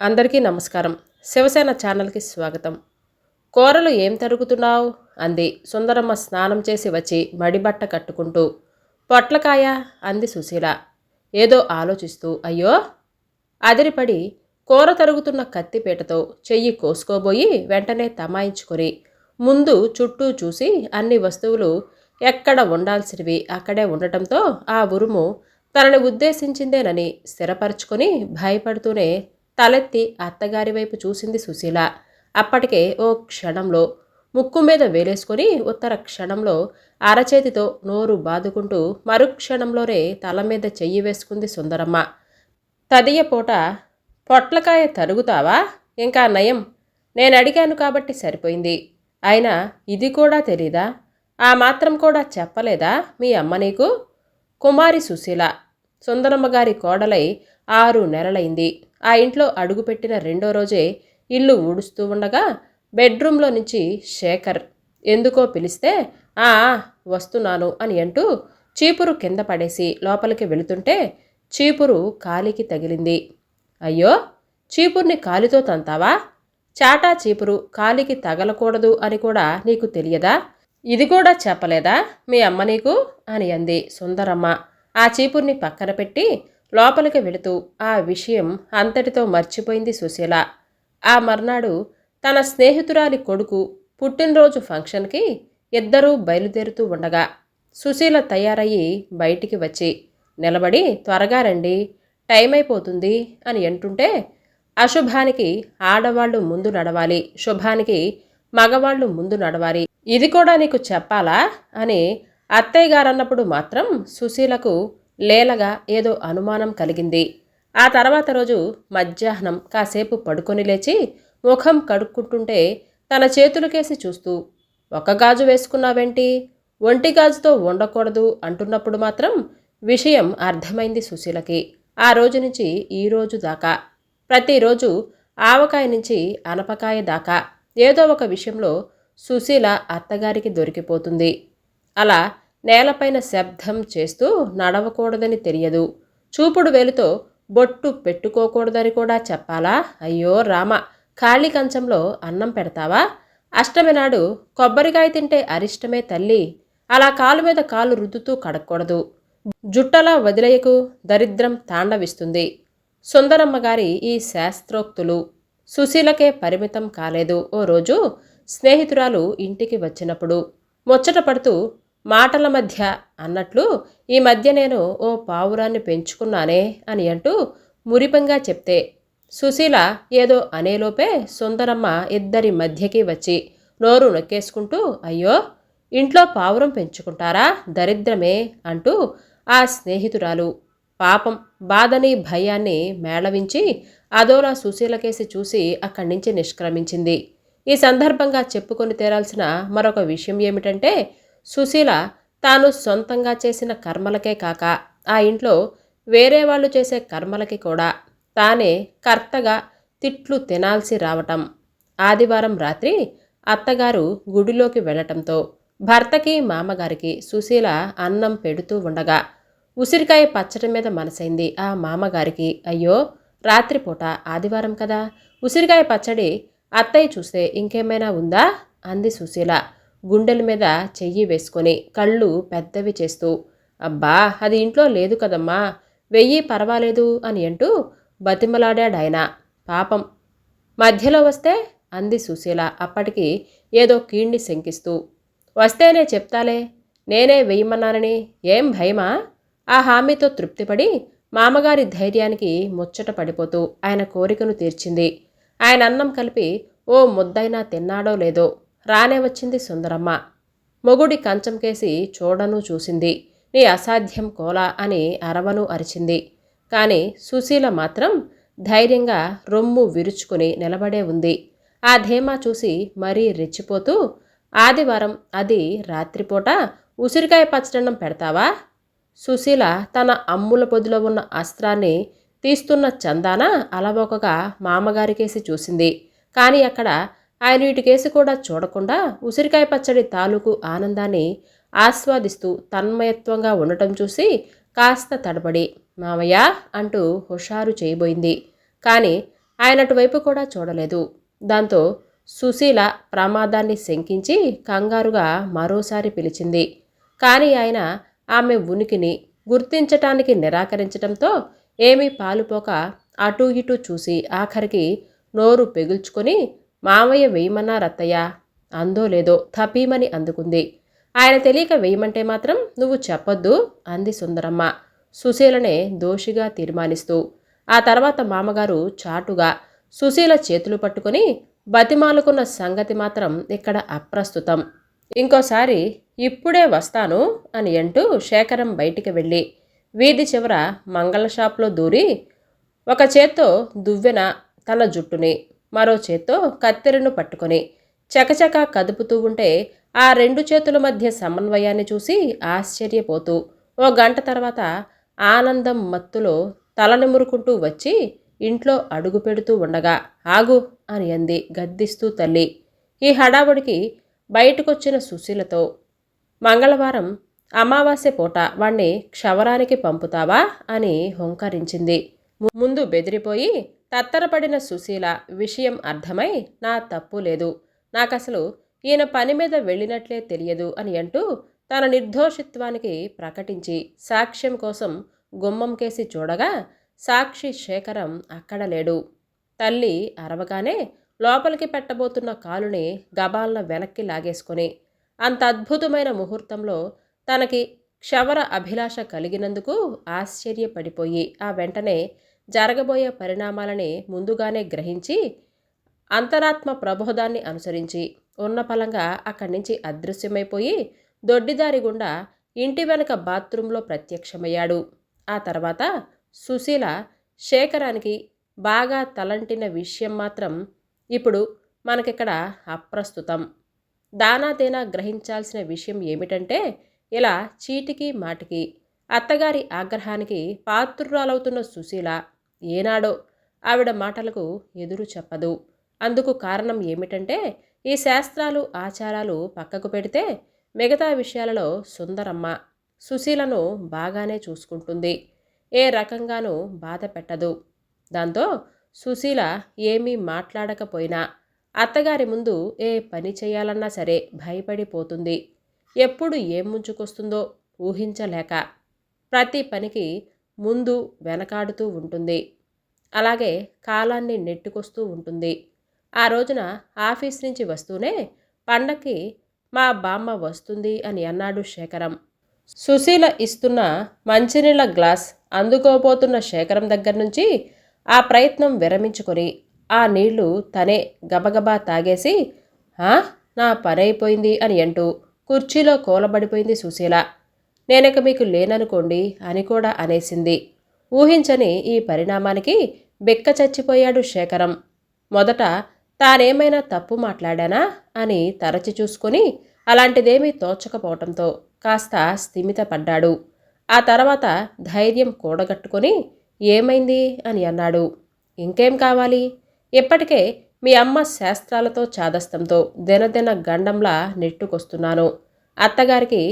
అందరికీ నమస్కారం. శివసేన ఛానల్కి స్వాగతం. కూరలు ఏం తరుగుతున్నావు? అంది సుందరమ్మ స్నానం చేసి వచ్చి మడిబట్ట కట్టుకుంటూ. పొట్లకాయ? అంది సుశీల. ఏదో ఆలోచిస్తూ అయ్యో! అదిరిపడి కూర తరుగుతున్న కత్తిపీటతో చెయ్యి కోసుకోబోయి వెంటనే తమాయించుకొని ముందు చుట్టూ చూసి అన్ని వస్తువులు ఎక్కడ ఉండాల్సినవి అక్కడే ఉండటంతో ఆ ఉరుము తనని ఉద్దేశించిందేనని స్థిరపరచుకొని భయపడుతూనే తలెత్తి అత్తగారి వైపు చూసింది సుశీల. అప్పటికే ఓ క్షణంలో ముక్కు మీద వేలేసుకొని ఉత్తర క్షణంలో అరచేతితో నోరు బాదుకుంటూ మరుక్షణంలోనే తల మీద చెయ్యి వేసుకుంది సుందరమ్మ. తదియ పూట పొట్లకాయ తరుగుతావా? ఇంకా నయం. నేను అడిగాను కాబట్టి సరిపోయింది. అయినా ఇది కూడా తెలీదా? ఆ మాత్రం కూడా చెప్పలేదా మీ అమ్మ నీకు? కుమారి సుశీల. సుందరమ్మ గారి కోడలై ఆరు నెలలైంది. ఆ ఇంట్లో అడుగుపెట్టిన రెండో రోజే ఇల్లు ఊడుస్తూ ఉండగా బెడ్రూమ్లో నుంచి శేఖర్ ఎందుకో పిలిస్తే ఆ వస్తున్నాను అని అంటూ చీపురు కింద పడేసి లోపలికి వెళుతుంటే చీపురు కాలికి తగిలింది. అయ్యో చీపుర్ని కాలితో తంతావా? చాటా చీపురు కాలికి తగలకూడదు అని కూడా నీకు తెలియదా? ఇది కూడా చెప్పలేదా మీ అమ్మ నీకు? అని అంది సుందరమ్మ. ఆ చీపుర్ని పక్కన పెట్టి లోపలికి వెళుతూ ఆ విషయం అంతటితో మర్చిపోయింది సుశీల. ఆ మర్నాడు తన స్నేహితురాలి కొడుకు పుట్టినరోజు ఫంక్షన్కి ఇద్దరూ బయలుదేరుతూ ఉండగా సుశీల తయారయ్యి బయటికి వచ్చి నిలబడి త్వరగా రండి టైం అయిపోతుంది అని అంటుంటే అశుభానికి ఆడవాళ్ళు ముందు నడవాలి శుభానికి మగవాళ్ళు ముందు నడవాలి ఇది కూడా నీకు చెప్పాలా? అని అత్తయ్య గారన్నప్పుడు మాత్రం సుశీలకు లేలగా ఏదో అనుమానం కలిగింది. ఆ తర్వాత రోజు మధ్యాహ్నం కాసేపు పడుకొని లేచి ముఖం కడుక్కుంటుంటే తన చేతులకేసి చూస్తూ ఒక గాజు వేసుకున్నావేంటి? ఒంటి గాజుతో ఉండకూడదు అంటున్నప్పుడు మాత్రం విషయం అర్థమైంది సుశీలకి. ఆ రోజు నుంచి ఈ రోజు దాకా. ప్రతిరోజు ఆవకాయ నుంచి అనపకాయ దాకా. ఏదో ఒక విషయంలో సుశీల అత్తగారికి దొరికిపోతుంది. అలా నేలపైన శబ్దం చేస్తూ నడవకూడదని తెలియదు. చూపుడు వేలుతో బొట్టు పెట్టుకోకూడదని కూడా చెప్పాలా? అయ్యో రామ ఖాళీ కంచంలో అన్నం పెడతావా? అష్టమి నాడు కొబ్బరికాయ తింటే అరిష్టమే తల్లి. అలా కాలు మీద కాలు రుద్దుతూ కడక్కూడదు. జుట్టలా వదిలేయకు దరిద్రం తాండవిస్తుంది. సుందరమ్మ గారి ఈ శాస్త్రోక్తులు సుశీలకే పరిమితం కాలేదు. ఓ రోజు స్నేహితురాలు ఇంటికి వచ్చినప్పుడు ముచ్చట పడుతూ మాటల మధ్య అన్నట్లు ఈ మధ్య నేను ఓ పావురాన్ని పెంచుకున్నానే అని అంటూ మురిపంగా చెప్తే సుశీల ఏదో అనేలోపే సుందరమ్మ ఇద్దరి మధ్యకి వచ్చి నోరు నొక్కేసుకుంటూ అయ్యో ఇంట్లో పావురం పెంచుకుంటారా దరిద్రమే అంటూ ఆ స్నేహితురాలు పాపం బాధని భయాన్ని మేళవించి అదోలా సుశీలకేసి చూసి అక్కడి నుంచి నిష్క్రమించింది. ఈ సందర్భంగా చెప్పుకొని తీరాల్సిన మరొక విషయం ఏమిటంటే సుశీల తాను సొంతంగా చేసిన కర్మలకే కాక ఆ ఇంట్లో వేరే వాళ్ళు చేసే కర్మలకి కూడా తానే కర్తగా తిట్లు తినాల్సి రావటం. ఆదివారం రాత్రి అత్తగారు గుడిలోకి వెళ్ళటంతో భర్తకి మామగారికి సుశీల అన్నం పెడుతూ ఉండగా ఉసిరికాయ పచ్చడి మీద మనసైంది ఆ మామగారికి. అయ్యో రాత్రిపూట ఆదివారం కదా. ఉసిరికాయ పచ్చడి అత్తయ్య చూస్తే ఇంకేమైనా ఉందా? అంది సుశీల. గుండెల మీద చెయ్యి వేసుకొని కళ్ళు పెద్దవి చేస్తూ అబ్బా అది ఇంట్లో లేదు కదమ్మా వెయ్యి పర్వాలేదు అని అంటూ బతిమలాడాడాయన పాపం. మధ్యలో వస్తే అంది సుశీల అప్పటికి ఏదో కీణ్ణి శంకిస్తూ. వస్తేనే చెప్తాలే నేనే వెయ్యమన్నానని. ఏం భయమా? ఆ హామీతో తృప్తిపడి మామగారి ధైర్యానికి ముచ్చట పడిపోతూ ఆయన కోరికను తీర్చింది. ఆయన అన్నం కలిపి ఓ ముద్దైనా తిన్నాడో లేదో రానే వచ్చింది సుందరమ్మ. మొగుడి కంచం కేసి చూడను చూసింది. నీ అసాధ్యం కోలా అని అరవను అరిచింది. కానీ సుశీల మాత్రం ధైర్యంగా రొమ్ము విరుచుకుని నిలబడే ఉంది. ఆ ధీమా చూసి మరీ రెచ్చిపోతూ ఆదివారం అది రాత్రిపూట ఉసిరికాయ పచ్చడన్నం పెడతావా? సుశీల తన అమ్ముల పొదిలో ఉన్న అస్త్రాన్ని తీస్తున్న చందాన అలవోకగా మామగారికేసి చూసింది. కానీ అక్కడ ఆయన వీటికేసి కూడా చూడకుండా ఉసిరికాయ పచ్చడి తాలూకు ఆనందాన్ని ఆస్వాదిస్తూ తన్మయత్వంగా ఉండటం చూసి కాస్త తడబడి మామయ్య అంటూ హుషారు చేయబోయింది. కానీ ఆయన అటువైపు కూడా చూడలేదు. దాంతో సుశీల ప్రమాదాన్ని శంకించి కంగారుగా మరోసారి పిలిచింది. కానీ ఆయన ఆమె ఉనికిని గుర్తించటానికి నిరాకరించటంతో ఏమీ పాలుపోక అటూ ఇటూ చూసి ఆఖరికి నోరు పెగుల్చుకొని మామయ్య వేయమన్నారత్తయ్య అందో లేదో తపీమని అందుకుంది. ఆయన తెలియక వేయమంటే మాత్రం నువ్వు చెప్పొద్దు అంది సుందరమ్మ. సుశీలనే దోషిగా తీర్మానిస్తూ. ఆ తర్వాత మామగారు చాటుగా సుశీల చేతులు పట్టుకొని బతిమాలుకున్న సంగతి మాత్రం ఇక్కడ అప్రస్తుతం. ఇంకోసారి ఇప్పుడే వస్తాను అని అంటూ శేఖరం బయటికి వెళ్ళి వీధి చివర మంగళ షాప్లో దూరి ఒక చేత్తో దువ్వెన తన జుట్టుని మరో చేత్తో కత్తెరను పట్టుకొని చకచక కదుపుతూ ఉంటే ఆ రెండు చేతుల మధ్య సమన్వయాన్ని చూసి ఆశ్చర్యపోతూ ఓ గంట తర్వాత ఆనందం మత్తులో తలనిమురుకుంటూ వచ్చి ఇంట్లో అడుగు పెడుతూ ఉండగా ఆగు అని అంది గద్దిస్తూ తల్లి. ఈ హడావుడికి బయటకొచ్చిన సుశీలతో మంగళవారం అమావాస్య పూట వాణ్ణి క్షవరానికి పంపుతావా? అని హుంకరించింది. ముందు బెదిరిపోయి తత్తరపడిన సుశీల విషయం అర్థమై నా తప్పు లేదు. నాకసలు ఈయన పని మీద వెళ్ళినట్లే తెలియదు అని అంటూ తన నిర్దోషిత్వానికి ప్రకటించి సాక్ష్యం కోసం గుమ్మం కేసి చూడగా సాక్షి శేఖరం అక్కడ లేడు. తల్లి అరవగానే లోపలికి పెట్టబోతున్న కాలుని గబాల్న వెనక్కి లాగేసుకొని అంత అద్భుతమైన ముహూర్తంలో తనకి క్షవర అభిలాష కలిగినందుకు ఆశ్చర్యపడిపోయి ఆ వెంటనే జరగబోయే పరిణామాలని ముందుగానే గ్రహించి అంతరాత్మ ప్రబోధాన్ని అనుసరించి ఉన్న ఫలంగా అక్కడి నుంచి అదృశ్యమైపోయి దొడ్డిదారి గుండా ఇంటి వెనక బాత్రూంలో ప్రత్యక్షమయ్యాడు. ఆ తర్వాత సుశీల శేఖరానికి బాగా తలంటిన విషయం మాత్రం ఇప్పుడు మనకిక్కడ అప్రస్తుతం. దానాదేనా గ్రహించాల్సిన విషయం ఏమిటంటే ఇలా చీటికి మాటికి అత్తగారి ఆగ్రహానికి పాత్రురాలవుతున్న సుశీల ఏనాడో ఆవిడ మాటలకు ఎదురు చెప్పదు. అందుకు కారణం ఏమిటంటే ఈ శాస్త్రాలు ఆచారాలు పక్కకు పెడితే మిగతా విషయాలలో సుందరమ్మ సుశీలను బాగానే చూసుకుంటుంది. ఏ రకంగానూ బాధ పెట్టదు. దాంతో సుశీల ఏమీ మాట్లాడకపోయినా అత్తగారి ముందు ఏ పని చేయాలన్నా సరే భయపడిపోతుంది. ఎప్పుడు ఏం ముంచుకొస్తుందో ఊహించలేక ప్రతి పనికి ముందు వెనకాడుతూ ఉంటుంది. అలాగే కాలాన్ని నెట్టుకొస్తూ ఉంటుంది. ఆ రోజున ఆఫీస్ నుంచి వస్తూనే పండక్కి మా బామ్మ వస్తుంది అని అన్నాడు శేఖరం. సుశీల ఇస్తున్న మంచినీళ్ళ గ్లాస్ అందుకోబోతున్న శేఖరం దగ్గర నుంచి ఆ ప్రయత్నం విరమించుకొని ఆ నీళ్ళు తనే గబగబా తాగేసి నా పనైపోయింది అని అంటూ కుర్చీలో కూలబడిపోయింది సుశీల. నేనక మీకు లేననుకోండి అని కూడా అనేసింది. ఊహించని ఈ పరిణామానికి బెక్క చచ్చిపోయాడు శేఖరం. మొదట తానేమైనా తప్పు మాట్లాడానా అని తరచి చూసుకొని అలాంటిదేమీ తోచకపోవటంతో కాస్త స్థిమితపడ్డాడు ఆ తర్వాత ధైర్యం కూడగట్టుకొని ఏమైంది అని అన్నాడు. ఇంకేం కావాలి? ఇప్పటికే మీ అమ్మ శాస్త్రాలతో చాదస్తంతో దినదిన గండంలా నెట్టుకొస్తున్నాను. అత్తగారికి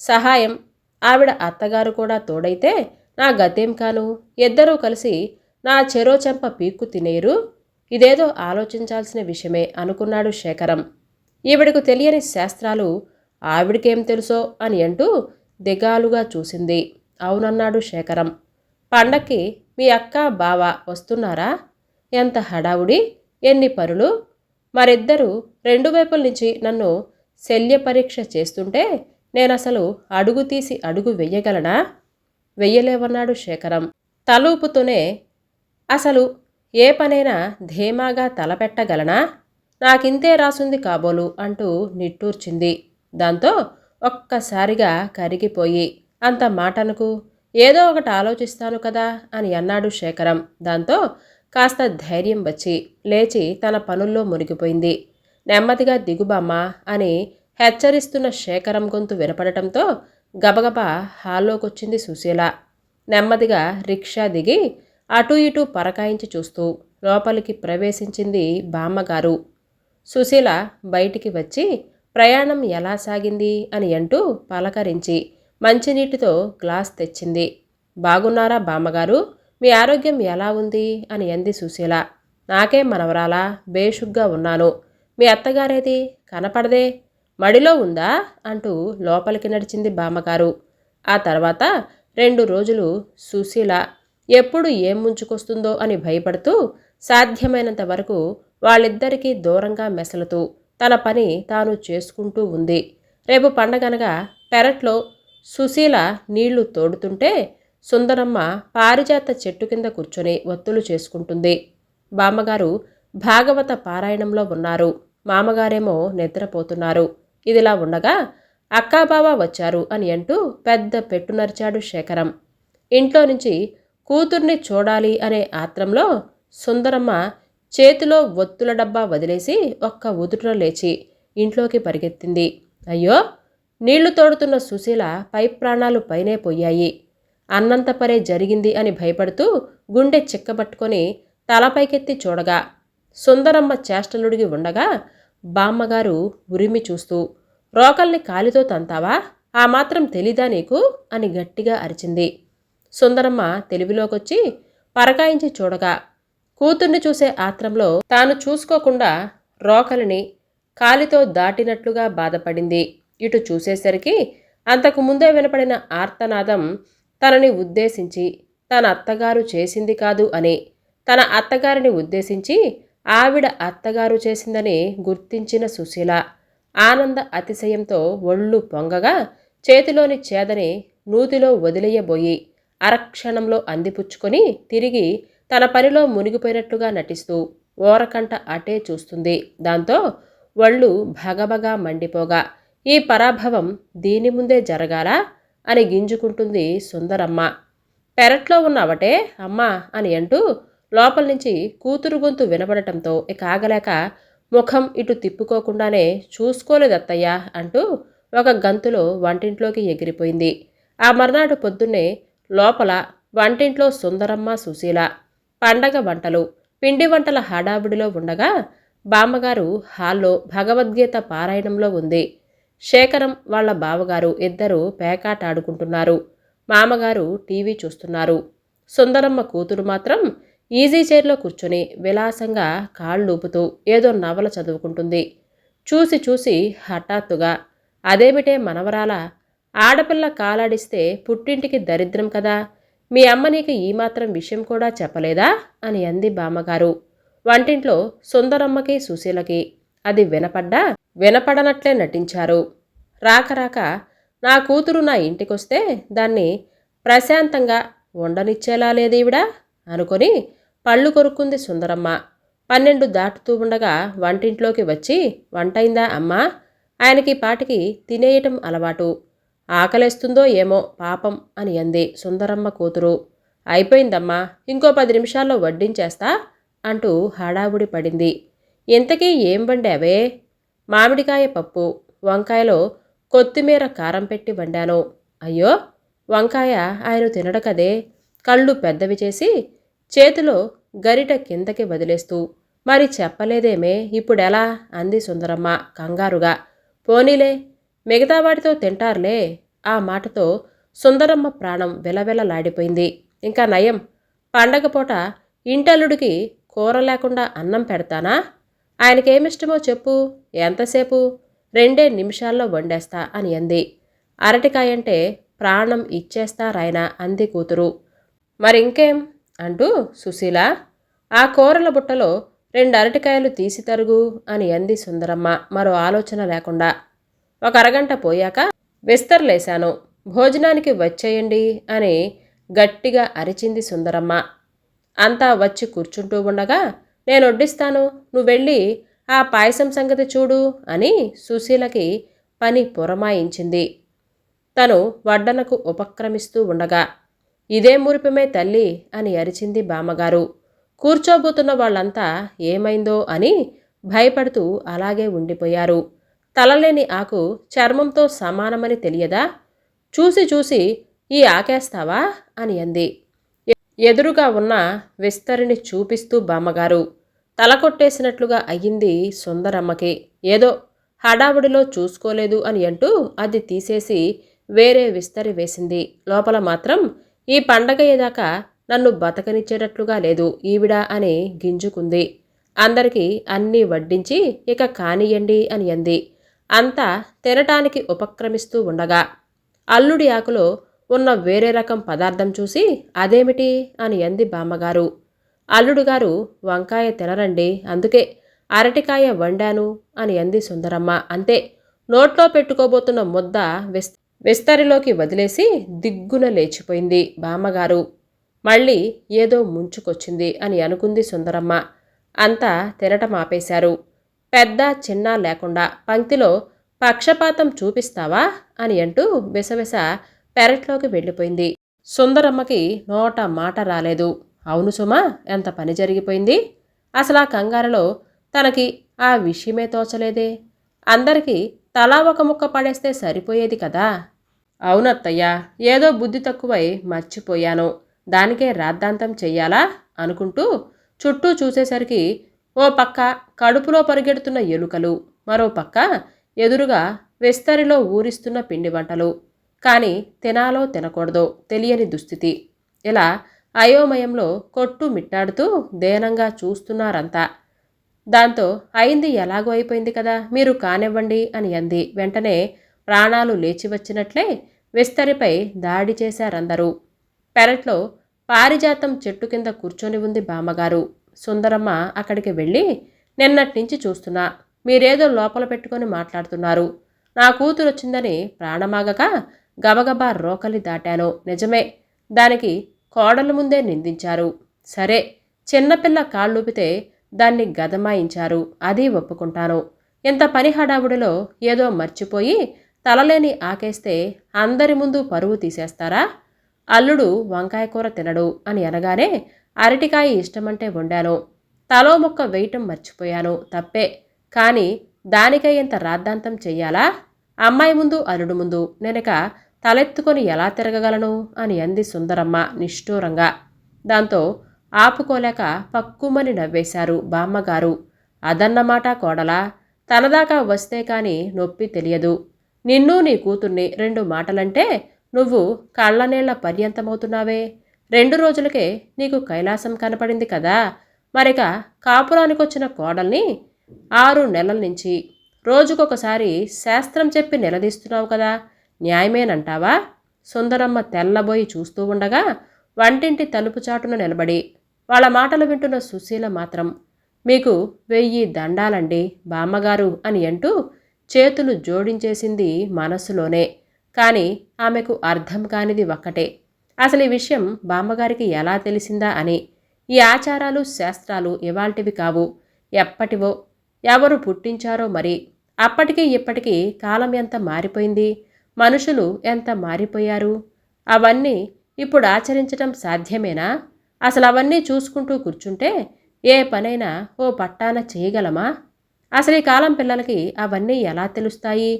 సహాయం ఆవిడ అత్తగారు కూడా తోడైతే నా గతేం కాను? ఇద్దరూ కలిసి నా చెరో చెంప పీక్కు తినేరు. ఇదేదో ఆలోచించాల్సిన విషయమే అనుకున్నాడు శేఖరం. ఈవిడకు తెలియని శాస్త్రాలు ఆవిడకేం తెలుసో అని అంటూ దిగాలుగా చూసింది. అవునన్నాడు శేఖరం. పండక్కి మీ అక్క బావ వస్తున్నారా? ఎంత హడావుడి ఎన్ని పనులు మరిద్దరూ రెండు వైపుల నుంచి నన్ను శల్య పరీక్ష చేస్తుంటే నేను అసలు అడుగు తీసి అడుగు వెయ్యగలనా? వెయ్యలేవన్నాడు శేఖరం. తలూపుతూనే అసలు ఏ పనైనా ధీమాగా తలపెట్టగలనా? నాకింతే రాసుంది కాబోలు అంటూ నిట్టూర్చింది. దాంతో ఒక్కసారిగా కరిగిపోయి అంత మాటనుకు? ఏదో ఒకటి ఆలోచిస్తాను కదా అని అన్నాడు శేఖరం. దాంతో కాస్త ధైర్యం వచ్చి లేచి తన పనుల్లో మునిగిపోయింది. నెమ్మదిగా దిగుబామ్మా అని హెచ్చరిస్తున్న శేఖరం గొంతు వినపడటంతో గబగబా హాల్లోకొచ్చింది సుశీల. నెమ్మదిగా రిక్షా దిగి అటూ ఇటూ పరకాయించి చూస్తూ లోపలికి ప్రవేశించింది బామ్మగారు. సుశీల బయటికి వచ్చి ప్రయాణం ఎలా సాగింది? అని అంటూ పలకరించి మంచినీటితో గ్లాస్ తెచ్చింది. బాగున్నారా బామ్మగారు? మీ ఆరోగ్యం ఎలా ఉంది? అని అంది సుశీల. నాకే మనవరాలా బేషుగ్గా ఉన్నాను. మీ అత్తగారేది? కనపడదే? మడిలో ఉందా? అంటూ లోపలికి నడిచింది బామ్మగారు. ఆ తర్వాత రెండు రోజులు సుశీల ఎప్పుడు ఏం ముంచుకొస్తుందో అని భయపడుతూ సాధ్యమైనంత వరకు వాళ్ళిద్దరికీ దూరంగా మెసలుతూ తన పని తాను చేసుకుంటూ ఉంది. రేపు పండగనగా పెరట్లో సుశీల నీళ్ళు తోడుతుంటే సుందరమ్మ పారిజాత చెట్టు కింద కూర్చొని ఒత్తులు చేసుకుంటుంది. బామ్మగారు భాగవత పారాయణంలో ఉన్నారు. మామగారేమో నిద్రపోతున్నారు. ఇదిలా ఉండగా అక్కాబావ వచ్చారు అని అంటూ పెద్ద పెట్టు నరిచాడు శేఖరం. ఇంట్లో నుంచి కూతుర్ని చూడాలి అనే ఆత్రంలో సుందరమ్మ చేతిలో ఒత్తుల డబ్బా వదిలేసి ఒక్క ఉదుట లేచి ఇంట్లోకి పరిగెత్తింది. అయ్యో! నీళ్ళు తోడుతున్న సుశీల పై ప్రాణాలు పైనే పోయాయి. అన్నంత పరే జరిగింది అని భయపడుతూ గుండె చిక్కబట్టుకొని తలపైకెత్తి చూడగా సుందరమ్మ చేష్టలుడిగి ఉండగా బామ్మగారు ఉరిమి చూస్తూ రోకల్ని కాలితో తంతావా? ఆ మాత్రం తెలీదా నీకు? అని గట్టిగా అరిచింది. సుందరమ్మ తెలివిలోకొచ్చి పరకాయించి చూడగా కూతుర్ని చూసే ఆత్రంలో తాను చూసుకోకుండా రోకలిని కాలితో దాటినట్లుగా బాధపడింది. ఇటు చూసేసరికి అంతకు ముందే వినపడిన ఆర్తనాదం తనని ఉద్దేశించి తన అత్తగారు చేసింది కాదు అని తన అత్తగారిని ఉద్దేశించి ఆవిడ అత్తగారు చేసిందని గుర్తించిన సుశీల ఆనంద అతిశయంతో ఒళ్ళు పొంగగా చేతిలోని చేదని నూతిలో వదిలేయబోయి అరక్షణంలో అందిపుచ్చుకొని తిరిగి తన పనిలో మునిగిపోయినట్లుగా నటిస్తూ ఓరకంట అటే చూస్తుంది. దాంతో ఒళ్ళు భగభగా మండిపోగా ఈ పరాభవం దీని ముందే జరగాలా అని గింజుకుంటుంది సుందరమ్మ. పెరట్లో ఉన్నవటే అమ్మా అని అంటూ లోపల నుంచి కూతురు గొంతు వినబడటంతో ఇక ఆగలేక ముఖం ఇటు తిప్పుకోకుండానే చూసుకోలేదత్తయ్యా అంటూ ఒక గంతులో వంటింట్లోకి ఎగిరిపోయింది. ఆ మర్నాడు పొద్దున్నే లోపల వంటింట్లో సుందరమ్మ సుశీల పండగ వంటలు పిండి వంటల హడావిడిలో ఉండగా బామ్మగారు హాల్లో భగవద్గీత పారాయణంలో ఉంది. శేఖరం వాళ్ళ బావగారు ఇద్దరు పేకాట ఆడుకుంటున్నారు మామగారు టీవీ చూస్తున్నారు. సుందరమ్మ కూతురు మాత్రం ఈజీ చైర్లో కూర్చొని విలాసంగా కాళ్ళూపుతూ ఏదో నవల చదువుకుంటుంది. చూసి చూసి హఠాత్తుగా అదేమిటే మనవరాల? ఆడపిల్ల కాలాడిస్తే పుట్టింటికి దరిద్రం కదా? మీ అమ్మ నీకు ఈ మాత్రం విషయం కూడా చెప్పలేదా? అని అంది బామ్మగారు. వంటింట్లో సుందరమ్మకి సుశీలకి అది వినపడ్డా? వినపడనట్లే నటించారు. రాక రాక నా కూతురు నా ఇంటికొస్తే దాన్ని ప్రశాంతంగా ఉండనిచ్చేలా లేదీవిడా? అనుకొని పళ్ళు కొరుక్కుంది సుందరమ్మ. పన్నెండు దాటుతూ ఉండగా వంటింట్లోకి వచ్చి వంటైందా అమ్మా? ఆయనకి పాటికి తినేయటం అలవాటు. ఆకలేస్తుందో ఏమో పాపం అని అంది సుందరమ్మ కూతురు. అయిపోయిందమ్మా ఇంకో పది నిమిషాల్లో వడ్డించేస్తా అంటూ హడావుడి పడింది. ఇంతకీ ఏం వండావే? మామిడికాయ పప్పు వంకాయలో కొత్తిమీర కారం పెట్టి వండాను. అయ్యో వంకాయ ఆయన తినడు కదే. కళ్ళు పెద్దవి చేసి చేతిలో గరిట కిందకి వదిలేస్తూ మరి చెప్పలేదేమే ఇప్పుడెలా అంది సుందరమ్మ కంగారుగా. పోనీలే మిగతా వాటితో తింటారులే ఆ మాటతో సుందరమ్మ ప్రాణం విలవిలలాడిపోయింది. ఇంకా నయం పండగ పూట ఇంటల్లుడికి కూర లేకుండా అన్నం పెడతానా? ఆయనకేమిష్టమో చెప్పు. ఎంతసేపు? రెండే నిమిషాల్లో వండేస్తా అని అంది. అరటికాయంటే ప్రాణం ఇచ్చేస్తారాయన అంది కూతురు. మరింకేం? అంటూ సుశీల ఆ కూరల బుట్టలో రెండు అరటికాయలు తీసి తరుగు అని అంది సుందరమ్మ. మరో ఆలోచన లేకుండా ఒక అరగంట పోయాక విస్తర్లేశాను భోజనానికి వచ్చేయండి అని గట్టిగా అరిచింది సుందరమ్మ. అంతా వచ్చి కూర్చుంటూ ఉండగా నేను వడ్డిస్తాను. నువ్వు వెళ్ళి ఆ పాయసం సంగతి చూడు అని సుశీలకి పని పురమాయించింది. తను వడ్డనకు ఉపక్రమిస్తూ ఉండగా ఇదే మురిపమే తల్లి అని అరిచింది బామ్మగారు. కూర్చోబోతున్న వాళ్ళంతా ఏమైందో అని భయపడుతూ అలాగే ఉండిపోయారు. తలలేని ఆకు చర్మంతో సమానమని తెలియదా? చూసి చూసి ఈ ఆకేస్తావా? అని అంది. ఎదురుగా ఉన్న విస్తరిని చూపిస్తూ బామ్మగారు. తల కొట్టేసినట్లుగా అయ్యింది సుందరమ్మకి. ఏదో హడావుడిలో చూసుకోలేదు అని అంటూ అది తీసేసి వేరే విస్తరి వేసింది. లోపల మాత్రం ఈ పండగ ఏదాకా నన్ను బతకనిచ్చేటట్లుగా లేదు ఈవిడ అని గింజుకుంది. అందరికీ అన్నీ వడ్డించి ఇక కానియండి అని అంది. అంతా తినటానికి ఉపక్రమిస్తూ ఉండగా అల్లుడి ఆకులో ఉన్న వేరే రకం పదార్థం చూసి అదేమిటి? అని అంది బామ్మగారు. అల్లుడు గారు వంకాయ తినరండి అందుకే అరటికాయ వండాను అని అంది సుందరమ్మ. అంతే నోట్లో పెట్టుకోబోతున్న ముద్ద విస్ విస్తరిలోకి వదిలేసి దిగ్గున లేచిపోయింది బామ్మగారు. మళ్ళీ ఏదో ముంచుకొచ్చింది అని అనుకుంది సుందరమ్మ. అంతా తినటం ఆపేశారు. పెద్ద చిన్న లేకుండా పంక్తిలో పక్షపాతం చూపిస్తావా అని అంటూ విసవిస పెరట్లోకి వెళ్ళిపోయింది. సుందరమ్మకి నోట మాట రాలేదు. అవును సుమా ఎంత పని జరిగిపోయింది? అసలు ఆ కంగారులో తనకి ఆ విషయమే తోచలేదే? అందరికీ తలా ఒక ముక్క పడేస్తే సరిపోయేది కదా? అవునత్తయ్య ఏదో బుద్ధి తక్కువై మర్చిపోయాను. దానికే రాద్ధాంతం చెయ్యాలా? అనుకుంటూ చుట్టూ చూసేసరికి ఓ పక్క కడుపులో పరిగెడుతున్న ఎలుకలు మరో పక్క ఎదురుగా విస్తరిలో ఊరిస్తున్న పిండి వంటలు. కానీ తినాలో తినకూడదో తెలియని దుస్థితి. ఇలా అయోమయంలో కొట్టు మిట్టాడుతూ దేనంగా చూస్తున్నారంతా. దాంతో అయింది ఎలాగో అయిపోయింది కదా మీరు కానివ్వండి అని అంది. వెంటనే ప్రాణాలు లేచి వచ్చినట్లే విస్తరిపై దాడి చేశారందరూ. పెరట్లో పారిజాతం చెట్టు కింద కూర్చొని ఉంది బామ్మగారు. సుందరమ్మ అక్కడికి వెళ్ళి నిన్నట్నుంచి చూస్తున్నా. మీరేదో లోపల పెట్టుకొని మాట్లాడుతున్నారు. నా కూతురు వచ్చిందని ప్రాణమాగక గబగబా రోకలి దాటాను. నిజమే దానికి కోడల ముందే నిందించారు. సరే చిన్నపిల్ల కాళ్ళూపితే దాన్ని గదమాయించారు. అది ఒప్పుకుంటాను. ఇంత పని హడావుడిలో ఏదో మర్చిపోయి తలలేని ఆకేస్తే అందరి ముందు పరువు తీసేస్తారా? అల్లుడు వంకాయ కూర తినడు అని అనగానే అరటికాయ ఇష్టమంటే వండాను. తలో మొక్క వేయటం మర్చిపోయాను తప్పే. కానీ దానికై ఇంత రాద్ధాంతం చెయ్యాలా? అమ్మాయి ముందు అల్లుడు ముందు నేనక తలెత్తుకొని ఎలా తిరగగలను? అని అంది సుందరమ్మ నిష్ఠూరంగా. దాంతో ఆపుకోలేక పక్కుమని నవ్వేశారు బామ్మగారు. అదన్నమాట కోడలా తనదాకా వస్తే కాని నొప్పి తెలియదు. నిన్ను నీ కూతుర్ని రెండు మాటలంటే నువ్వు కళ్ళనీళ్ళ పర్యంతమవుతున్నావే. రెండు రోజులకే నీకు కైలాసం కనపడింది కదా. మరిక కాపురానికొచ్చిన కోడల్ని ఆరు నెలల నుంచి రోజుకొకసారి శాస్త్రం చెప్పి నిలదీస్తున్నావు కదా. న్యాయమేనంటావా? సుందరమ్మ తెల్లబోయి చూస్తూ ఉండగా వంటింటి తలుపు చాటున నిలబడి వాళ్ళ మాటలు వింటున్న సుశీల మాత్రం మీకు వెయ్యి దండాలండి బామ్మగారు అని అంటూ చేతులు జోడించేసింది మనస్సులోనే కానీ ఆమెకు అర్థం కానిది ఒక్కటే. అసలు ఈ విషయం బామ్మగారికి ఎలా తెలిసిందా అని. ఈ ఆచారాలు శాస్త్రాలు ఇవాల్టివి కావు. ఎప్పటివో ఎవరు పుట్టించారో మరి. అప్పటికి ఇప్పటికీ కాలం ఎంత మారిపోయింది? మనుషులు ఎంత మారిపోయారు? అవన్నీ ఇప్పుడు ఆచరించటం సాధ్యమేనా? అసలు అవన్నీ చూసుకుంటూ కూర్చుంటే ఏ పనైనా ఓ పట్టాన చేయగలమా? అసలు ఈ కాలం పిల్లలకి అవన్నీ ఎలా తెలుస్తాయి?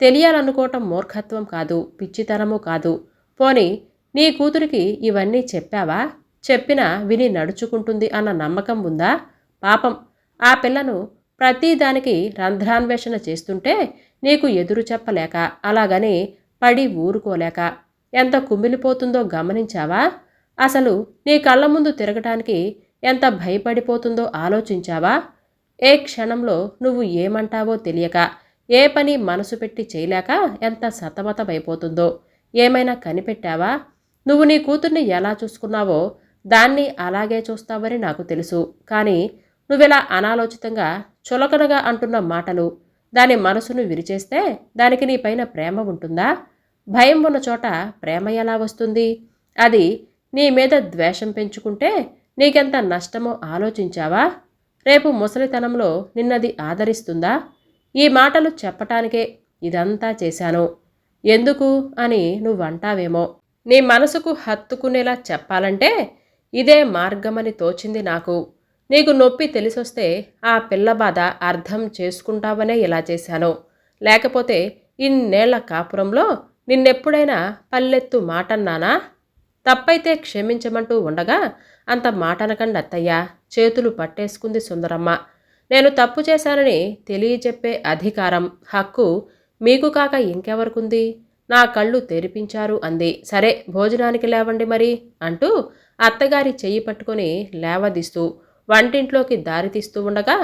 తెలియాలనుకోవటం మూర్ఖత్వం కాదు పిచ్చితనము కాదు. పోని నీ కూతురికి ఇవన్నీ చెప్పావా? చెప్పినా విని నడుచుకుంటుంది అన్న నమ్మకం ఉందా? పాపం. ఆ పిల్లను ప్రతిదానికి రంధ్రాన్వేషణ చేస్తుంటే నీకు ఎదురు చెప్పలేక అలాగని పడి ఊరుకోలేక ఎంత కుమిలిపోతుందో గమనించావా? అసలు నీ కళ్ళ ముందు తిరగటానికి ఎంత భయపడిపోతుందో ఆలోచించావా? ఏ క్షణంలో నువ్వు ఏమంటావో తెలియక ఏ పని మనసు పెట్టి చేయలేక ఎంత సతమతమైపోతుందో ఏమైనా కనిపెట్టావా? నువ్వు నీ కూతుర్ని ఎలా చూసుకున్నావో దాన్ని అలాగే చూస్తావని నాకు తెలుసు. కానీ నువ్వెలా అనాలోచితంగా చులకనగా అంటున్న మాటలు దాని మనసును విరిచేస్తే దానికి నీ పైన ప్రేమ ఉంటుందా? భయం ఉన్న చోట ప్రేమ ఎలా వస్తుంది? అది నీ మీద ద్వేషం పెంచుకుంటే నీకెంత నష్టమో ఆలోచించావా? రేపు ముసలితనంలో నిన్నది ఆదరిస్తుందా? ఈ మాటలు చెప్పటానికే ఇదంతా చేశాను. ఎందుకు అని నువ్వంటావేమో. నీ మనసుకు హత్తుకునేలా చెప్పాలంటే ఇదే మార్గమని తోచింది నాకు. నీకు నొప్పి తెలిసొస్తే ఆ పిల్ల బాధ అర్థం చేసుకుంటావనే ఇలా చేశాను. లేకపోతే ఇన్నేళ్ళ కాపురంలో నిన్నెప్పుడైనా పల్లెత్తు మాటన్నానా? తప్పైతే క్షమించమంటూ ఉండగా అంత మాటనకండి అత్తయ్య చేతులు పట్టేసుకుంది సుందరమ్మ. నేను తప్పు చేశానని తెలియజెప్పే అధికారం హక్కు మీకు కాక ఇంకెవరికుంది? నా కళ్ళు తెరిపించారు అంది. సరే భోజనానికి లేవండి మరి అంటూ అత్తగారి చెయ్యి పట్టుకొని లేవదీస్తూ వంటింట్లోకి దారితీస్తూ ఉండగా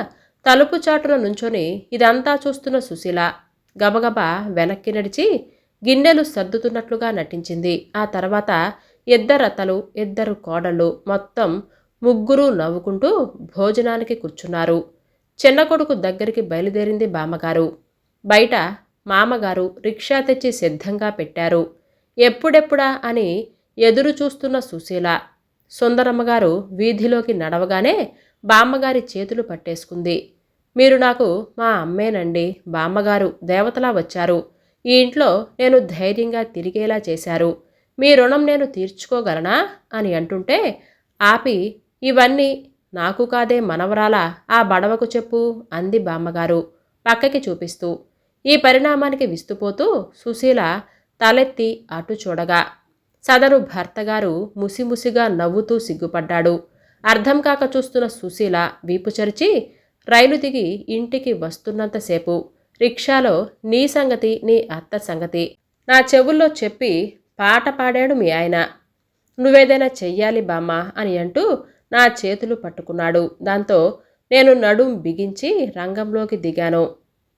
తలుపు చాటున నుంచొని ఇదంతా చూస్తున్న సుశీల గబగబా వెనక్కి నడిచి గిన్నెలు సర్దుతున్నట్లుగా నటించింది. ఆ తర్వాత ఇద్దరత్తలు ఇద్దరు కోడళ్ళు మొత్తం ముగ్గురు నవ్వుకుంటూ భోజనానికి కూర్చున్నారు. చిన్న కొడుకు దగ్గరికి బయలుదేరింది బామ్మగారు. బయట మామగారు రిక్షా తెచ్చి సిద్ధంగా పెట్టారు. ఎప్పుడెప్పుడా అని ఎదురు చూస్తున్న సుశీల సుందరమ్మగారు వీధిలోకి నడవగానే బామ్మగారి చేతులు పట్టేసుకుంది. మీరు నాకు మా అమ్మేనండి బామ్మగారు దేవతలా వచ్చారు. ఈ ఇంట్లో నేను ధైర్యంగా తిరిగేలా చేశారు. మీ రుణం నేను తీర్చుకోగలనా? అని అంటుంటే ఆపి ఇవన్నీ నాకు కాదే మనవరాల? ఆ బడవకు చెప్పు అంది బామ్మగారు పక్కకి చూపిస్తూ. ఈ పరిణామానికి విస్తుపోతూ సుశీల తలెత్తి అటు చూడగా సదరు భర్తగారు ముసిముసిగా నవ్వుతూ సిగ్గుపడ్డాడు. అర్థం కాక చూస్తున్న సుశీల వీపు చరిచి రైలు దిగి ఇంటికి వస్తున్నంతసేపు రిక్షాలో నీ సంగతి నీ అత్త సంగతి. నా చెవుల్లో చెప్పి పాట పాడాడు మీ ఆయన. నువ్వేదైనా చెయ్యాలి బామ్మ అని అంటూ నా చేతులు పట్టుకున్నాడు. దాంతో నేను నడుం బిగించి రంగంలోకి దిగాను.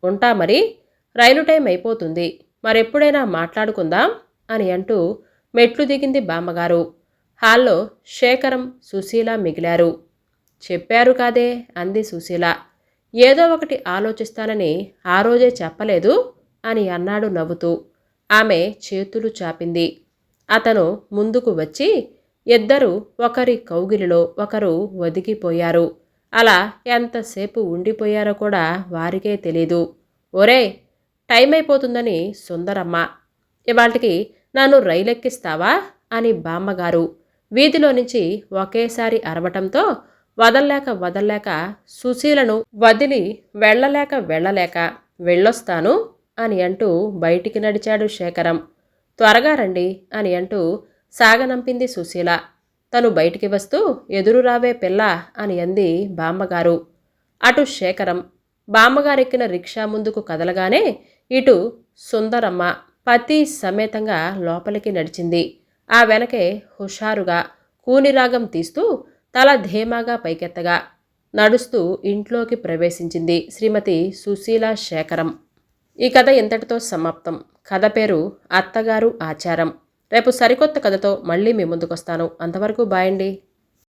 ఉంటా మరి రైలు టైం అయిపోతుంది. మరెప్పుడైనా మాట్లాడుకుందాం అని అంటూ మెట్లు దిగింది బామ్మగారు. హాల్లో శేఖరం సుశీల మిగిలారు. చెప్పారు కాదే అంది సుశీల. ఏదో ఒకటి ఆలోచిస్తానని ఆ రోజే చెప్పలేదు అని అన్నాడు నవ్వుతూ. ఆమె చేతులు చాపింది. అతను ముందుకు వచ్చి ఇద్దరు ఒకరి కౌగిలిలో ఒకరు ఒదిగిపోయారు. అలా ఎంతసేపు ఉండిపోయారో కూడా వారికే తెలీదు. ఒరే టైం అయిపోతుందని సుందరమ్మ ఇవాళకి నన్ను రైలెక్కిస్తావా? అని బామ్మగారు వీధిలో నుంచి ఒకేసారి అరవటంతో వదల్లేక వదల్లేక సుశీలను వదిలి వెళ్ళలేక వెళ్ళలేక వెళ్ళొస్తాను అని అంటూ బయటికి నడిచాడు శేఖరం. త్వరగా రండి అని అంటూ సాగనంపింది సుశీల. తను బయటికి వస్తూ ఎదురు రావే పిల్ల అని అంది బామ్మగారు. అటు శేఖరం బామ్మగారెక్కిన రిక్షా ముందుకు కదలగానే ఇటు సుందరమ్మ పతి సమేతంగా లోపలికి నడిచింది. ఆ వెనకే హుషారుగా కూనిరాగం తీస్తూ తల ధీమాగా పైకెత్తగా నడుస్తూ ఇంట్లోకి ప్రవేశించింది శ్రీమతి సుశీల శేఖరం. ఈ కథ ఇంతటితో సమాప్తం. కథ పేరు అత్తగారు ఆచారం. రేపు సరికొత్త కథతో మళ్ళీ మీ ముందుకొస్తాను. అంతవరకు బాయండి